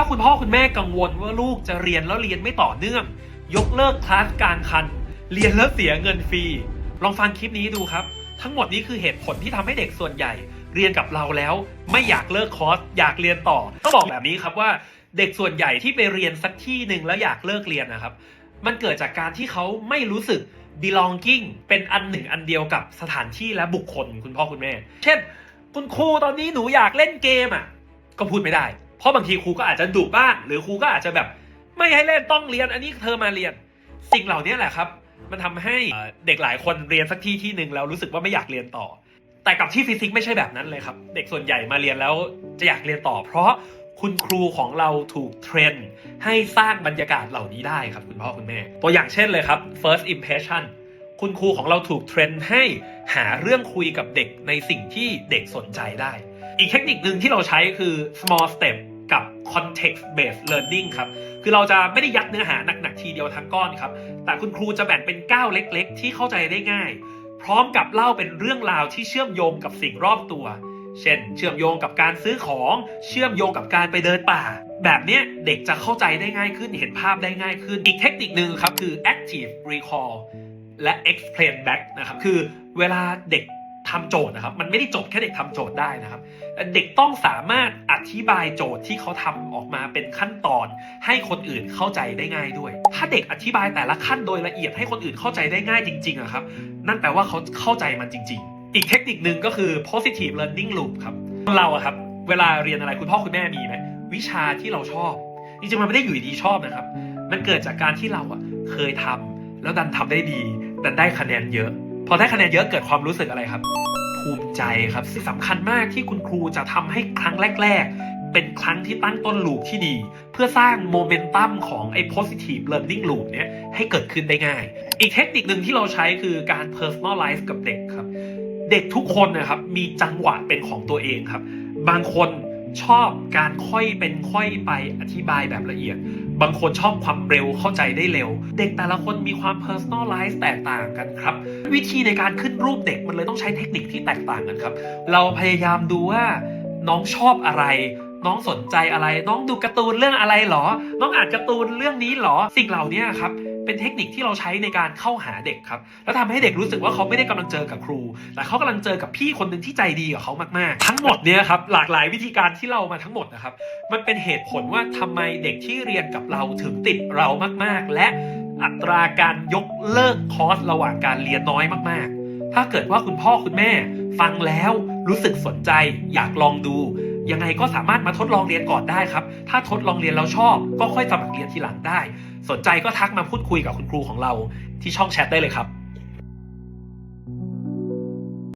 าคุณพ่อคุณแม่กังวลว่าลูกจะเรียนแล้วเรียนไม่ต่อเนื่อง ยกเลิกคลาสกลางคัน เรียนแล้วเสียเงินฟรี ลองฟังคลิปนี้ดูครับ ทั้งหมดนี้คือเหตุผลที่ทำให้เด็กส่วนใหญ่ เรียนกับเราแล้ว ไม่อยากเลิกคอร์สอยากเรียนต่อต้องบอกแบบนี้ครับว่าเด็กส่วนใหญ่ที่ไปเรียนสักที่หนึ่งแล้วอยากเลิกเรียนนะครับ มันเกิดจากการที่เขาไม่รู้สึก belonging เป็นอันหนึ่งอันเดียวกับสถานที่และบุคคลคุณพ่อคุณแม่ เช่น คุณครูตอนนี้หนูอยากเล่นเกมอะ ก็พูดไม่ได้ เพราะบางทีครูก็อาจจะดุบ้างหรือครูก็อาจจะแบบ ไม่ให้เล่นต้องเรียนอันนี้เธอมาเรียน สิ่งเหล่านี้แหละครับ มันทำให้เด็กหลายคนเรียนสักที่ที่หนึ่งแล้วรู้สึกว่าไม่อยากเรียนต่อ แต่กับที่ฟิสิกส์ไม่ใช่แบบนั้นเลยครับ เด็กส่วนใหญ่มาเรียนแล้วจะอยากเรียนต่อ เพราะคุณครูของเราถูกเทรนให้สร้างบรรยากาศเหล่านี้ได้ครับคุณพ่อคุณแม่ ตัวอย่างเช่นเลยครับ first impression คุณครูของเราถูกเทรนให้หาเรื่องคุยกับเด็กในสิ่งที่เด็กสนใจได้ อีกเทคนิคหนึ่งที่เราใช้คือ small step context based learning ครับ คือเราจะไม่ได้ยัดเนื้อหาหนักๆทีเดียวทั้งก้อนครับ แต่คุณครูจะแบ่งเป็นก้าวเล็ก ๆ ที่เข้าใจได้ง่าย พร้อมกับเล่าเป็นเรื่องราวที่เชื่อมโยงกับสิ่งรอบตัว เช่น เชื่อมโยงกับการซื้อของ เชื่อมโยงกับการไปเดินป่า แบบนี้เด็กจะเข้าใจได้ง่ายขึ้น เห็นภาพได้ง่ายขึ้น อีกเทคนิคหนึ่งครับคือ active recall และ explain back นะครับ คือเวลาเด็ก ทำโจทย์นะครับ มันไม่ได้จบแค่เด็กทำโจทย์ได้นะครับ เด็กต้องสามารถอธิบายโจทย์ที่เขาทำออกมาเป็นขั้นตอน ให้คนอื่นเข้าใจได้ง่ายด้วย ถ้าเด็กอธิบายแต่ละขั้นโดยละเอียดให้คนอื่นเข้าใจได้ง่ายจริงๆอะครับ นั่นแปลว่าเขาเข้าใจมันจริง ๆ อีกเทคนิคหนึ่งก็คือ positive learning loop ครับเราอะครับ เวลาเรียนอะไรคุณพ่อคุณแม่มีไหมวิชาที่เราชอบจริงๆมันไม่ได้อยู่ดีชอบนะครับ มันเกิดจากการที่เราอะเคยทำแล้วดันทำได้ดีดันได้คะแนนเยอะ พอได้คะแนนเยอะเกิดความรู้สึกอะไรครับ ภูมิใจครับสิ่งสำคัญมากที่คุณครูจะทำให้ครั้งแรก ๆ เป็นครั้งที่ตั้งต้นลูปที่ดี เพื่อสร้างโมเมนตัมของไอ้ positive learning loop เนี้ยให้เกิดขึ้นได้ง่าย อีกเทคนิคหนึ่งที่เราใช้คือการ personalize กับเด็กครับ เด็กทุกคนนะครับมีจังหวะเป็นของตัวเองครับ บางคน ชอบการค่อยเป็นค่อยไปอธิบายแบบละเอียด บางคนชอบความเร็วเข้าใจได้เร็ว เด็กแต่ละคนมีความ personalize แตกต่างกันครับ วิธีในการขึ้นรูปเด็กมันเลยต้องใช้เทคนิคที่แตกต่างกันครับ เราพยายามดูว่าน้องชอบอะไร น้องสนใจอะไร น้องดูการ์ตูนเรื่องอะไรหรอ น้องอ่านการ์ตูนเรื่องนี้หรอ สิ่งเหล่านี้ครับ เป็นเทคนิคที่เราใช้ในการเข้าหาเด็กครับ แล้วทำให้เด็กรู้สึกว่าเขาไม่ได้กำลังเจอกับครู แต่เขากำลังเจอกับพี่คนหนึ่งที่ใจดีกับเขามากๆ ทั้งหมดเนี้ยครับหลากหลายวิธีการที่เรามาทั้งหมดนะครับ มันเป็นเหตุผลว่าทำไมเด็กที่เรียนกับเราถึงติดเรามากๆ และอัตราการยกเลิกคอร์สระหว่างการเรียนน้อยมากๆ ถ้าเกิดว่าคุณพ่อคุณแม่ ฟังแล้วรู้สึกสนใจอยากลองดู ยังไงก็สามารถมาทดลองเรียนก่อนได้ครับ ถ้าทดลองเรียนแล้วชอบ ก็ค่อยสมัครเรียนทีหลังได้ สนใจก็ทักมาพูดคุยกับคุณครูของเราที่ช่องแชทได้เลยครับ